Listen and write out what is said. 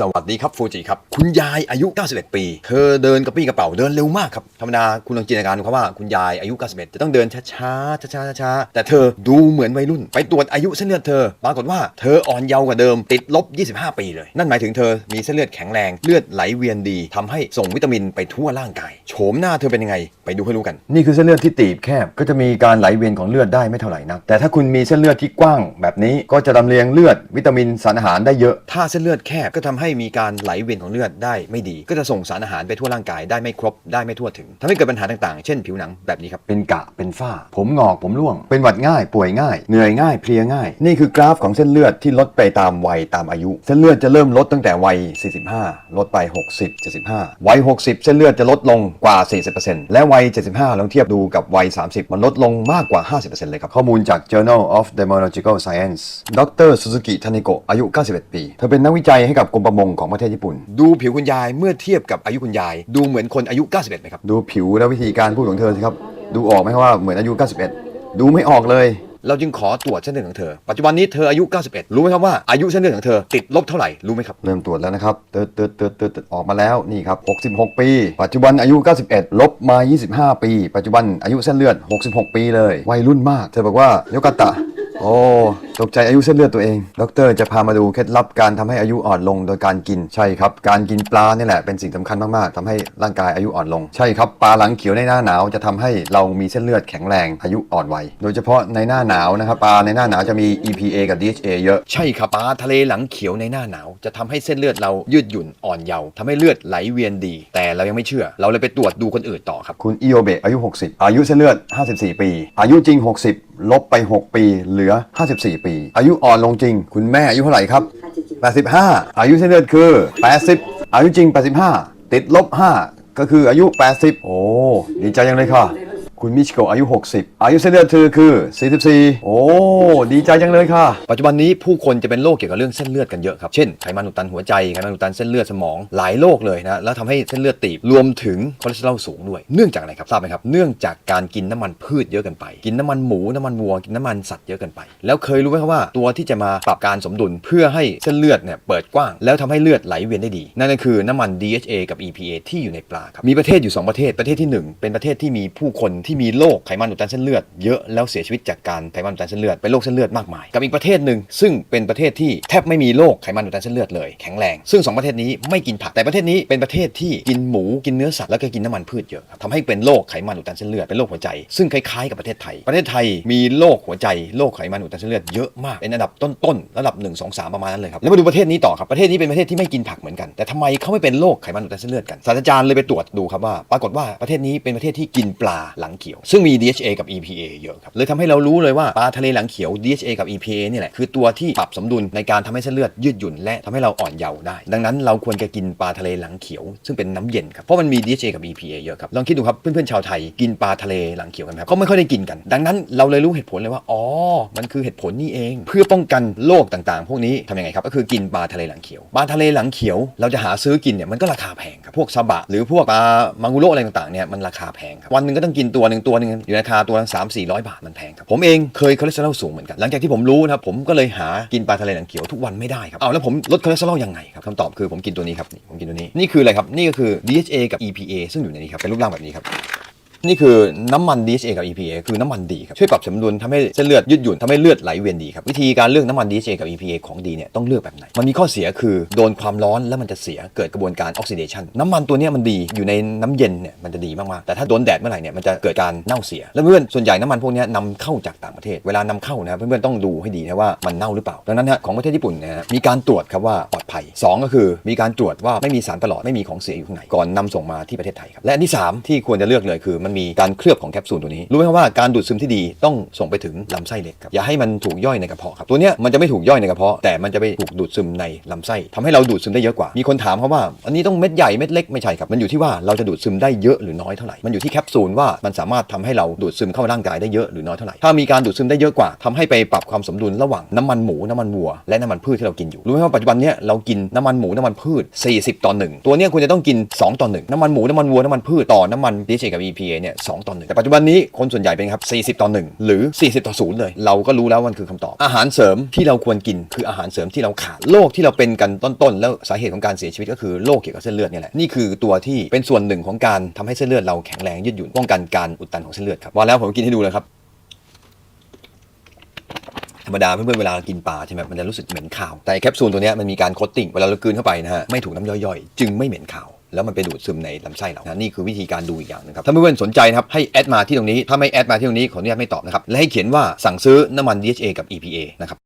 สวัสดีครับฟูจิครับ คุณยายอายุ 91 ปี เธอเดินกระปี้กระเป๋าเดินเร็วมากครับ ธรรมดาคุณลองจินตนาการดูครับว่าคุณยายอายุ 91 จะต้องเดินช้าช้าช้าช้าช้าๆแต่เธอดูเหมือนวัยรุ่น ไปตรวจอายุเส้นเลือดเธอ ปรากฏว่าเธออ่อนเยาว์กว่าเดิมติดลบ 25 ปีเลย นั่นหมายถึงเธอมีเส้นเลือดแข็งแรงเลือดไหลเวียนดีทำให้ส่งวิตามินไปทั่วร่างกายโฉมหน้าเธอเป็นยังไง ไปดูให้รู้กัน นี่คือเส้นเลือดที่ตีบแคบก็จะมีการไหลเวียนของเลือดได้ไม่เท่าไหร่นักแต่ถ้าคุณมีเส้นเลือดที่กว้าง แบบนี้ก็จะลำเลียงเลือดวิตามินสารอาหารได้เยอะ ถ้าเส้นเลือดแคบก็ทำให้มีการไหลเวียนของเลือดได้ไม่ดี ก็จะส่งสารอาหารไปทั่วร่างกายได้ไม่ครบได้ไม่ทั่วถึงทำให้เกิดปัญหาต่างๆ เช่นผิวหนังแบบนี้ครับ เป็นกะเป็นฝ้า ผมงอกผมร่วง เป็นหวัดง่าย ป่วยง่าย เหนื่อยง่ายเพลียง่าย นี่คือกราฟของเส้นเลือดที่ลดไปตามวัยตามอายุ เส้นเลือดจะเริ่มลดตั้งแต่วัย 45 ลดไป 60 75 วัย 60 เส้นเลือดจะลดลงกว่า 40%และวัย 75 ลองเทียบดูกับวัย 30 มันลดลงมากกว่า 50%เลยครับ ข้อมูลจาก Journal of Dermatological Science ดรซูซูกิทานิโกะอายุ 91 ปี เธอเป็นนักวิจัยให้กับกรมประมงของประเทศญี่ปุ่น ดูผิวคุณยายเมื่อเทียบกับอายุคุณยาย ดูเหมือนคนอายุ 91ไหมครับ ดูผิวและวิธีการพูดของเธอสิครับ ดูออกไหมว่าเหมือนอายุ 91 ดูไม่ออกเลย เราจึงขอตรวจเส้นเลือดของเธอ ปัจจุบันนี้เธออายุ 91 รู้ไหมครับว่าอายุเส้นเลือดของเธอติดลบเท่าไหร่ รู้ไหมครับ เริ่มตรวจแล้วนะครับเติร์ดเติร์ดเติร์ดเติร์ดออกมาแล้วนี่ครับ 66 ปี ปัจจุบันอายุ 91 ลบมา 25 ปี ปัจจุบันอายุเส้นเลือด 66 ปีเลย วัยรุ่นมาก เธอบอกว่าโยกาตะ โอ้ ตกใจอายุเส้นเลือดตัวเอง ดรจะพามาดูเคล็ดลับการทำให้อายุอ่อนลงโดยการกิน ใช่ครับ การกินปลาเนี่ยแหละเป็นสิ่งสำคัญมากๆทำให้ร่างกายอายุอ่อนลง ใช่ครับ ปลาหลังเขียวในหน้าหนาวจะทำให้เรามีเส้นเลือดแข็งแรงอายุอ่อนวัย โดยเฉพาะในหน้าหนาวนะครับปลาในหน้าหนาวจะมี EPA กับ DHA เยอะ ใช่ครับ ปลาทะเลหลังเขียวในหน้าหนาว จะทำให้เส้นเลือดเรายืดหยุ่นอ่อนเยาว์ทำให้เลือดไหลเวียนดี แต่เรายังไม่เชื่อ เราเลยไปตรวจดูคนอื่นต่อครับคุณอิโอเบะอายุ 60 อายุเส้นเลือด 54 ปี อายุจริง 60 ลบไป 6 ปี เหลือ 54ปี อายุอ่อนลงจริง คุณแม่อายุเท่าไหร่ครับ 85 อายุเส้นเลือดคือ 80 อายุจริง 85 ติดลบ 5 ก็คืออายุ 80 โอ้ ดีใจยังเลยค่ะ คุณมิชิโกะอายุ 60 อายุเส้นเลือดเธอคือ 44 โอ้ ดีใจจังเลยค่ะ ปัจจุบันนี้ผู้คนจะเป็นโรคเกี่ยวกับเรื่องเส้นเลือดกันเยอะครับ เช่นไขมันอุดตันหัวใจ ไขมันอุดตันเส้นเลือดสมอง หลายโรคเลยนะ แล้วทำให้เส้นเลือดตีบ รวมถึงคอเลสเตอรอลสูงด้วย เนื่องจากอะไรครับ ทราบไหมครับ เนื่องจากการกินน้ำมันพืชเยอะเกินไป กินน้ำมันหมู น้ำมันวัว กินน้ำมันสัตว์เยอะเกินไป แล้วเคยรู้ไหมครับว่า ตัวที่จะมาปรับการสมดุลเพื่อให้เส้นเลือดเนี่ยเปิดกว้าง แล้วทำให้เลือดไหลเวียนได้ดี นั่นก็คือน้ำมัน DHA กับ EPA ที่อยู่ในปลาครับ มีประเทศอยู่สองประเทศ ประเทศที่หนึ่งเป็นประเทศที่มีผู้คนที่มีโรคไขมันอุดตันเส้นเลือดเยอะแล้วเสียชีวิตจากการไขมันอุดตันเส้นเลือดเป็นโรคเส้นเลือดมากมาย กับอีกประเทศหนึ่งซึ่งเป็นประเทศที่แทบไม่มีโรคไขมันอุดตันเส้นเลือดเลยแข็งแรง ซึ่งสองประเทศนี้ไม่กินผักแต่ประเทศนี้เป็นประเทศที่กินหมูกินเนื้อสัตว์แล้วก็กินน้ำมันพืชเยอะครับทำให้เป็นโรคไขมันอุดตันเส้นเลือดเป็นโรคหัวใจ ซึ่งคล้ายๆกับประเทศไทย ประเทศไทยมีโรคหัวใจโรคไขมันอุดตันเส้นเลือดเยอะมากเป็นอันดับต้นๆระดับ1 2 3ประมาณนั้นเลยครับแล้วมาดูประเทศนี้ต่อครับประเทศนี้เป็นประเทศที่ไม่กินผักเหมือนกันแต่ทำไมเขาไม่เป็นโรคไขมันอุดตันเส้นเลือดกันศาสตราจารย์เลยไปตรวจดูครับว่า ปรากฏว่าประเทศนี้เป็นประเทศที่กินปลาหลังเขียว ซึ่งมี DHA กับ EPA เยอะครับเลยทำให้เรารู้เลยว่าปลาทะเลหลังเขียว DHA กับ EPA นี่แหละคือตัวที่ปรับสมดุลในการทำให้เส้นเลือดยืดหยุ่นและทำให้เราอ่อนเยาว์ได้ ดังนั้นเราควรจะกินปลาทะเลหลังเขียว ซึ่งเป็นน้ำเย็นครับเพราะมันมี DHA กับ EPA เยอะครับลองคิดดูครับเพื่อนๆชาวไทยกินปลาทะเลหลังเขียวกันไหมครับก็ไม่ค่อยได้กินกัน ดังนั้นเราเลยรู้เหตุผลเลยว่าอ๋อมันคือเหตุผลนี่เอง เพื่อป้องกันโรคต่างๆ พวกนี้ทำยังไงครับก็คือกินปลาทะเลหลังเขียวปลาทะเลหลังเขียว เราจะหาซื้อกินเนี่ยมันก็ราคาแพงครับพวกซาบะหรือพวกปลามังกุโรอะไรต่างๆเนี่ยมันราคาแพงครับวันหนึ่งก็ต้องกินตัวหนึ่งตัวหนึ่งอยู่ในราคาตัวละสามสี่ร้อยบาทมันแพงครับผมเองเคยคอเลสเตอรอลสูงเหมือนกันหลังจากที่ผมรู้นะครับผมก็เลยหากินปลาทะเลหนังเขียวทุกวันไม่ได้ครับเอาแล้วผมลดคอเลสเตอรอลยังไงครับคำตอบคือผมกินตัวนี้ครับนี่ผมกินตัวนี้นี่คืออะไรครับนี่ก็คือ DHA กับ EPA ซึ่งอยู่ในนี้ครับเป็นรูปร่างแบบนี้ครับ นี่คือน้ำมัน DHA กับ EPA คือน้ำมันดีครับช่วยปรับสมดุลทำให้เส้นเลือดยืดหยุ่นทำให้เลือดไหลเวียนดีครับวิธีการเลือกน้ำมัน DHA กับ EPA ของดีเนี่ยต้องเลือกแบบไหน มันมีข้อเสียคือโดนความร้อนแล้วมันจะเสียเกิดกระบวนการออกซิเดชันน้ำมันตัวนี้มันดีอยู่ในน้ำเย็นเนี่ยมันจะดีมากๆแต่ถ้าโดนแดดเมื่อไหร่เนี่ยมันจะเกิดการเน่าเสีย แล้วเพื่อนส่วนใหญ่น้ำมันพวกนี้นำเข้าจากต่างประเทศเวลานำเข้านะเพื่อนๆต้องดูให้ดีนะว่ามันเน่าหรือเปล่าดังนั้นฮะของประเทศญี่ปุ่นนะฮะมีการตรวจครับว่าปลอดภัยสองก็คือมีการตรวจว่าไม่มีสารประหลอดไม่มีของเสียอยู่ข้างในก่อนนำส่งมาที่ประเทศไทยครับและอันที่สามที่ควรจะเลือกเลยคือมันมีการเคลือบของแคปซูลตัวนี้ รู้ไหมครับว่าการดูดซึมที่ดีต้องส่งไปถึงลำไส้เล็กครับอย่าให้มันถูกย่อยในกระเพาะครับตัวเนี้ยมันจะไม่ถูกย่อยในกระเพาะแต่มันจะไปถูกดูดซึมในลำไส้ทำให้เราดูดซึมได้เยอะกว่า มีคนถามเขาว่า อันนี้ต้องเม็ดใหญ่เม็ดเล็กไม่ใช่ครับ มันอยู่ที่ว่าเราจะดูดซึมได้เยอะหรือน้อยเท่าไหร่ มันอยู่ที่แคปซูลว่ามันสามารถทำให้เราดูดซึมเข้าร่างกายได้เยอะหรือน้อยเท่าไหร่ ถ้ามีการดูดซึมได้เยอะกว่าทำให้ไปปรับความสมดุลระหว่างน้ำมันหมูน้ำมันวัวและน้ำมันพืชที่เรากินอยู่ รู้ไหมว่าปัจจุบันเนี้ยเรากินน้ำมันหมูน้ำมันพืช 40 ต่อหนึ่งตัวเนี้ยควรจะต้องกิน 2 ต่อหนึ่งน้ำมันหมูน้ำมันวัวน้ำมันพืชต่อน้ำมัน DHA กับ EPA เนเนี่ยสต่อหนึ่งแต่ปัจจุบันนี้คนส่วนใหญ่เป็นครับ 40 ต่อ 1 หรือ 40 ต่อ 0 เลย เราก็รู้แล้ววันคือคำตอบ อาหารเสริมที่เราควรกินคืออาหารเสริมที่เราขาดโรคที่เราเป็นกันต้นๆ แล้วสาเหตุของการเสียชีวิตก็คือโรคเกี่ยวกับเส้นเลือดเนี่ยแหละนี่คือตัวที่เป็นส่วนหนึ่งของการทำให้เส้นเลือดเราแข็งแรงยืดหยุ่นป้องกันการอุดตันของเส้นเลือดครับว่าแล้วผมกินให้ดูเลยครับธรรมดาเพื่อนๆเวลากินปลาใช่ไหมมันจะรู้สึกเหม็นคาวแต่แคปซูลตัวนี้มันมีการโคตติ้งเวลาเรากลืนเข้าไปนะฮะไม่ถูกน้ำย่อยๆ จึงไม่เหม็นคาว แล้วมันไปดูดซึมในลำไส้เรานะนี่คือวิธีการดูอีกอย่างหนึงครับถ้าเพื่อนๆสนใจนะครับให้แอดมาที่ตรงนี้ถ้าไม่แอดมาที่ตรงนี้ขออนุญาตไม่ตอบนะครับและให้เขียนว่าสั่งซื้อน้ำมัน DHA กับ EPA นะครับ